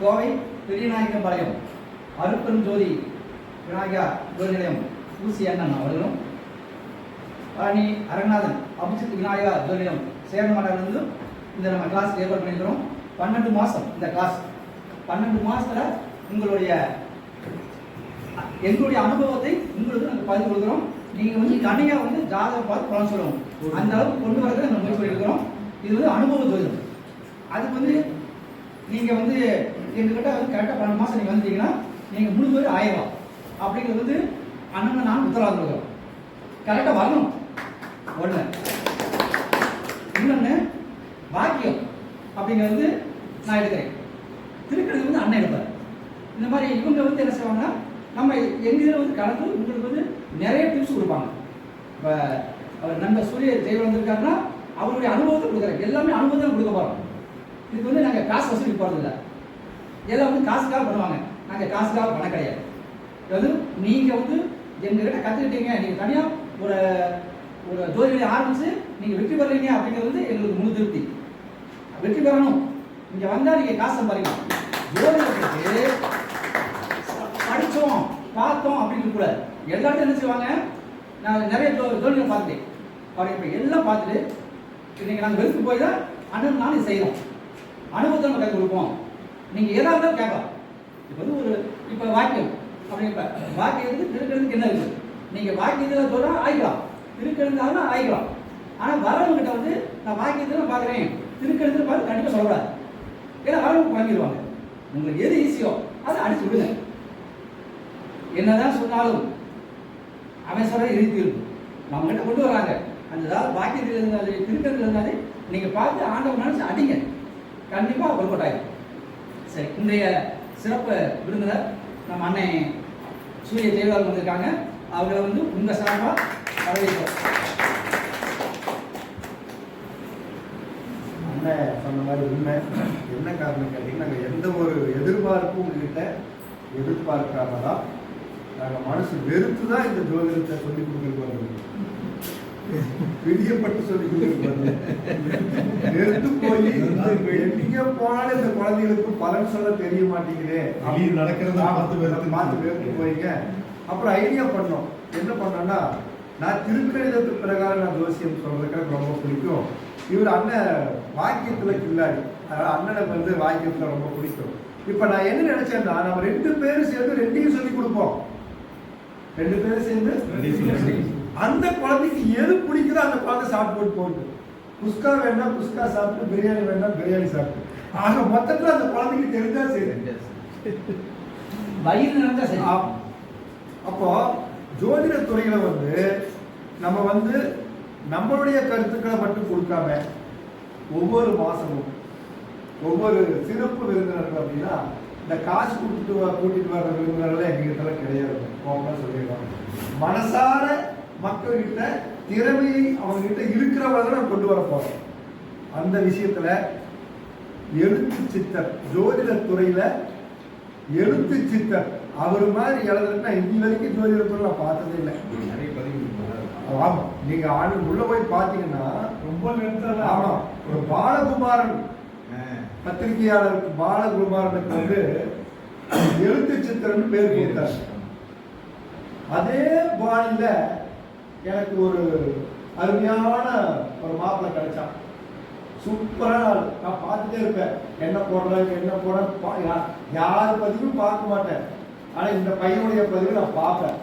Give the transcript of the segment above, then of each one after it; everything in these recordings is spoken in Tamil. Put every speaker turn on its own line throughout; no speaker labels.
கோவை பெரியநாயக்கம்பாளையம் அருப்பன் ஜோதி விநாயகா ஜோதி நிலையம் ஊசி அண்ணன் அவர்களும் பழனி அரங்கநாதன் அபிஜித் விநாயகா ஜோதி நிலையம் சேரமாட்டிலிருந்து இந்த நம்ம கிளாஸ் ஏற்பாடு பண்ணியிருக்கிறோம். பன்னெண்டு மாதம் இந்த கிளாஸ் பன்னெண்டு மாதத்தில் உங்களுடைய எங்களுடைய அனுபவத்தை உங்களுக்கு நாங்கள் பகிர்ந்து கொடுக்குறோம். நீங்கள் வந்து தனியாக வந்து ஜாதகம் பார்த்து பலன் சொல்லுவோம். அந்த அளவுக்கு கொண்டு வரதை நம்ம முயற்சி பண்ணியிருக்கிறோம். இது வந்து அனுபவ ஜோதிடம். அதுக்கு வந்து நீங்கள் வந்து எங்ககிட்ட வந்து கரெக்டாக பன்னெண்டு மாதம் நீங்கள் வந்தீங்கன்னா நீங்கள் முழு பேர் ஆயிரம் அப்படிங்கிறது வந்து அண்ணன் நான் உத்தரவாதம் கொடுக்குறோம் கரெக்டாக வரணும். ஒன்று இன்னொன்று பாக்கியம் அப்படிங்கிறது நான் எடுக்கிறேன். திருக்கணிதம் வந்து அண்ணன் எடுப்பார். இந்த மாதிரி இவங்க வந்து என்ன செய்வாங்கன்னா நம்ம எங்கள் இதில் வந்து கலந்து உங்களுக்கு வந்து நிறைய டிப்ஸ் கொடுப்பாங்க. இப்போ அவர் நம்ம சூரிய தெய்வம் வந்திருக்காருன்னா அவருடைய அனுபவத்தை கொடுக்குறாரு எல்லாமே அனுபவத்தை கொடுக்க போகிறோம் இதுக்கு வந்து நாங்கள் காசு வசூலி போகிறதில்ல எல்லாம் வந்து காசுக்காக பண்ணுவாங்க. நாங்கள் காசுக்காக பண்ண கிடையாது. அதாவது நீங்கள் வந்து எங்ககிட்ட கற்றுக்கிட்டீங்க நீங்கள் தனியாக ஒரு ஒரு ஜோதிகளை ஆரம்பித்து நீங்கள் வெற்றி பெறீங்க அப்படிங்கிறது வந்து எங்களுக்கு முழு திருப்தி. வெற்றி பெறணும். இங்கே வந்தால் நீங்கள் காசு சம்பாதிக்கலாம். ஜோதிடத்துக்கு படித்தோம் பார்த்தோம் அப்படின்னு கூட எல்லாத்தையும் என்ன செய்வாங்க? நான் நிறைய ஜோ ஜோதிகளை பார்த்துட்டேன். அப்படி இப்போ எல்லாம் பார்த்துட்டு நீங்கள் நாங்கள் வெறுத்து போய் தான் அண்ணன் நானும் செய்கிறோம் அனுபவத்தை நம்ம கற்றுக் கொடுப்போம். நீங்கள் ஏதாவது இருந்தாலும் கேட்கலாம். இப்போ வந்து ஒரு இப்போ வாக்கியம் அப்படி இப்போ வாக்கியத்துக்கு திருக்கிறதுக்கு என்ன இருக்குது நீங்கள் வாக்கியத்தில் சொல்கிறா ஆயிக்கலாம் திருக்கிறதுனால ஆயிக்கலாம் ஆனால் வரவங்கிட்ட வந்து நான் வாக்கியத்தில் பார்க்குறேன். திருக்கிறதுல பார்த்து கண்டிப்பாக சொல்லக்கூடாது. ஏன்னா வரவங்க குழம்பிடுவாங்க உங்களுக்கு எது ஈஸியோ அதை அடிச்சு விடுங்க. என்னதான் சொன்னாலும் அவன் சொல்ற இறுதி இருக்கும் நம்மகிட்ட கொண்டு வராங்க. அந்த ஏதாவது வாக்கியத்தில் இருந்தாலே திருக்கிறதுல இருந்தாலே நீங்க பார்த்து ஆண்டவன் நினைச்சு அடிங்க. கண்டிப்பாக ஒர்க் அவுட் சரி இன்றைய சிறப்பு விருந்தினர் நம்ம அண்ணன் சூரிய தேவதால் வந்திருக்காங்க அவங்கள வந்து உங்க சார்பாக வரவேற்கிறோம்.
அண்ணன் சொன்ன மாதிரி உண்மை. என்ன காரணம் கேட்டீங்கன்னா நாங்கள் எந்த ஒரு எதிர்பார்ப்பும் உங்ககிட்ட எதிர்பார்க்காம தான் நாங்கள் மனசு வெறுத்து தான் இந்த ஜோதிடத்தை சொல்லி கொடுத்துருக்கோம். பிரியப்பட்டு சொல்லி கொடுத்துருக்கோம் வெறுத்து போய் எங்க போனாலும் இந்த குழந்தைகளுக்கு பலன் சொல்ல தெரிய மாட்டேங்குதே.
வெளிய நடக்கிறத பார்த்து
பார்த்து வெறுத்து போயிங்க. அப்புறம் ஐடியா பண்ணோம். என்ன பண்ணோம்னா நான் திருக்கணிதத்து பிரகாரம் நான் ஜோசியம் சொல்றதுக்கு எனக்கு ரொம்ப பிடிக்கும். இவர் அண்ணன் வாக்கியத்துல கில்லாடி. அதனால அண்ணனுக்கு வந்து வாக்கியத்துல ரொம்ப பிடிக்கும். இப்ப நான் என்ன நினைச்சேன்னா நம்ம ரெண்டு பேரும் சேர்ந்து ரெண்டையும் சொல்லி கொடுப்போம். ரெண்டு பேரும் சேர்ந்து
ரெண்டையும் சொல்லி கொடுப்போம்.
அந்த குழந்தைக்கு எது பிடிக்குதோ அந்த குழந்தை சாப்பிட்டு போட்டு குஸ்கா வேண்டாம் குஸ்கா சாப்பிட்டு பிரியாணி வேண்டாம் பிரியாணி சாப்பிட்டு. ஆக மொத்தத்துல அந்த குழந்தைக்கு தெரிஞ்சா சரி.
வயிறு நடந்தா சரி.
அப்போ ஜோதிட துறையில வந்து நம்ம வந்து நம்மளுடைய கருத்துக்களை மட்டும் கொடுக்காம ஒவ்வொரு மாசமும் ஒவ்வொரு சிறப்பு விருந்தினர்கள் அப்படின்னா இந்த காசு கொடுத்துட்டு கூட்டிட்டு வர்ற விருந்தினர்கள் எங்க கிட்ட கிடையாது. கோபமா சொல்லிடுவாங்க. மனசார மக்கள்கிட்ட திறமையை அவங்க கிட்ட இருக்கிறவங்க நம்ம கொண்டு வர போறோம். அந்த விஷயத்துல எழுத்து சித்தர் ஜோதிட துறையில எழுத்து சித்தர் அவர் மாதிரி எழுதுறதுன்னா இன்னி வரைக்கும் ஜோதிடத்துல நான் பார்த்ததே இல்லை.
நிறைய பதிவு இருக்கு.
ஆமா. நீங்க ஆண்டு உள்ள போய் பாத்தீங்கன்னா
ரொம்ப லென்த்தா
ஆமா. ஒரு பாலகுமாரன். பத்திரிகையாளர் பாலகுமாரனுக்கு வந்து எழுத்து சித்திரன்னு பேர் கொடுத்தார். அதே பாணியில எனக்கு ஒரு அருமையான ஒரு மாப்பிள்ளை கிடைச்சான் சூப்பரா நான் பார்த்துட்டே இருப்பேன். என்ன போடுறாங்க என்ன போடுற யார் பதிவும் பார்க்க மாட்டேன். ஆனா இந்த பையனுடைய பதிவு நான் பார்ப்பேன்.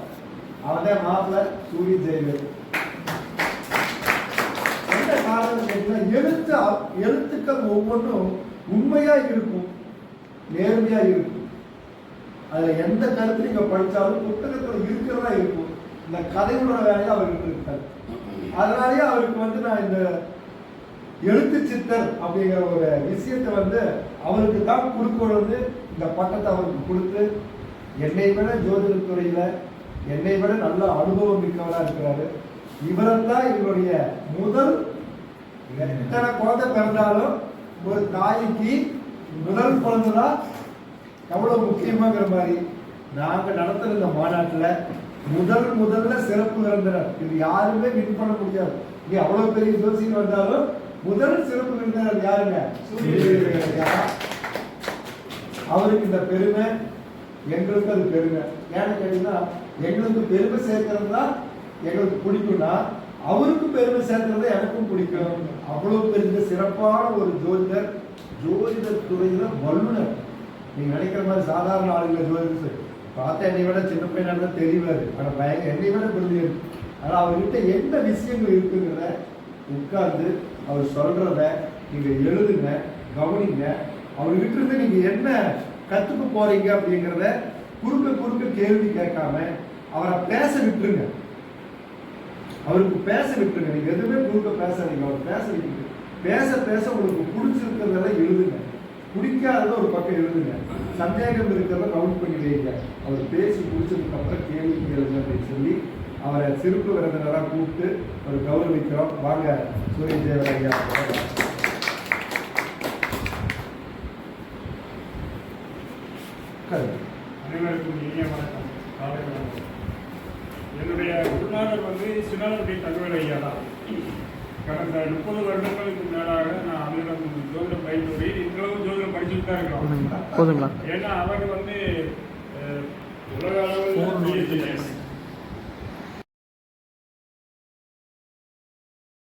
அவன் தான் மாப்பிள்ள சூரிய ஜெயலலிதா எந்த காரணம் கேட்டீங்கன்னா எழுத்து எழுத்துக்கள் ஒவ்வொன்றும் உண்மையா இருக்கும் நேர்மையா இருக்கும். அதுல எந்த கருத்து நீங்க படிச்சாலும் புத்தகத்துல இருக்கிறதா இருக்கும். இந்த கதையோட வேலையை அவர்கிட்ட இருக்கார் அதனாலேயே அவருக்கு வந்து நான் இந்த எழுத்து சித்தர் அப்படிங்கிற ஒரு விஷயத்தை வந்து அவருக்கு தான் கொடுக்கணும் வந்து இந்த பட்டத்தை அவருக்கு கொடுத்து என்னை விட ஜோதிட துறையில் என்னை விட நல்ல அனுபவம் மிக்கவராக இருக்கிறாரு. இவரைத்தான் இவருடைய முதல் எத்தனை குழந்தை பிறந்தாலும் ஒரு தாய்க்கு முதல் குழந்தை தான் எவ்வளவு முக்கியமாங்கிற மாதிரி நாங்கள் நடத்துகிற இந்த மாநாட்டில் முதல் முதல்ல சிறப்பு விருந்தினர். இது யாருமே வின் பண்ண முடியாது. இங்க அவ்வளவு பெரிய ஜோசியர் வந்தாலும் முதல் சிறப்பு விருந்தினர் யாருங்க? அவருக்கு இந்த பெருமை எங்களுக்கு அது பெருமை. ஏன்னு கேட்டீங்கன்னா எங்களுக்கு பெருமை சேர்க்கறது தான் எங்களுக்கு பிடிக்கும்னா அவருக்கு பெருமை சேர்க்கறது எனக்கும் பிடிக்கும். அவ்வளவு பெரிய சிறப்பான ஒரு ஜோதிடர் ஜோதிடர் துறையில வல்லுனர் நீங்க நினைக்கிற மாதிரி சாதாரண ஆளுங்க ஜோதிடர். பார்த்தா என்னை விட சின்ன பையனாக தான் தெளிவாரு ஆனால் பயங்கர என்னை விட பிரில்லியன் ஆனால் அவர்கிட்ட என்ன விஷயங்கள் இருக்குங்கிறத உட்கார்ந்து அவர் சொல்கிறத நீங்கள் எழுதுங்க கவனிங்க. அவர்கிட்ட இருந்து நீங்கள் என்ன கற்றுக்க போகிறீங்க அப்படிங்கிறத குறுக்க குறுக்க கேள்வி கேட்காம அவரை பேச விட்டுருங்க. அவருக்கு பேச விட்டுருங்க. நீங்கள் எதுவுமே குறுக்க பேசாதீங்க. அவர் பேச விட்டுருங்க. பேச பேச உங்களுக்கு பிடிச்சிருக்கிறதெல்லாம் எழுதுங்க. பிடிக்காதத ஒரு பக்கம் எழுதுங்க சந்தேகம் இருக்கிறத கவுண்ட் பண்ணி வைங்க அவர் பேசி முடிச்சதுக்கு அப்புறம் கேள்வி கேளுங்க அப்படின்னு சொல்லி அவரை சிறப்பு விருந்தினராக கூப்பிட்டு ஒரு கௌரவிக்கிறோம். வாங்க சூரிய தேவர் ஐயா
அனைவருக்கும் இனிய வணக்கம். காலை வணக்கம். என்னுடைய குருநாதர் வந்து சின்னாளுடைய தகவல் ஐயா தான். கடந்த முப்பது வருடங்களுக்கு மேலாக நான் அவரிடம் ஜோதிடம் பயின்று தான் இருக்கிறோம்
போதுங்களா?
ஏன்னா அவர் வந்து உலக அளவில்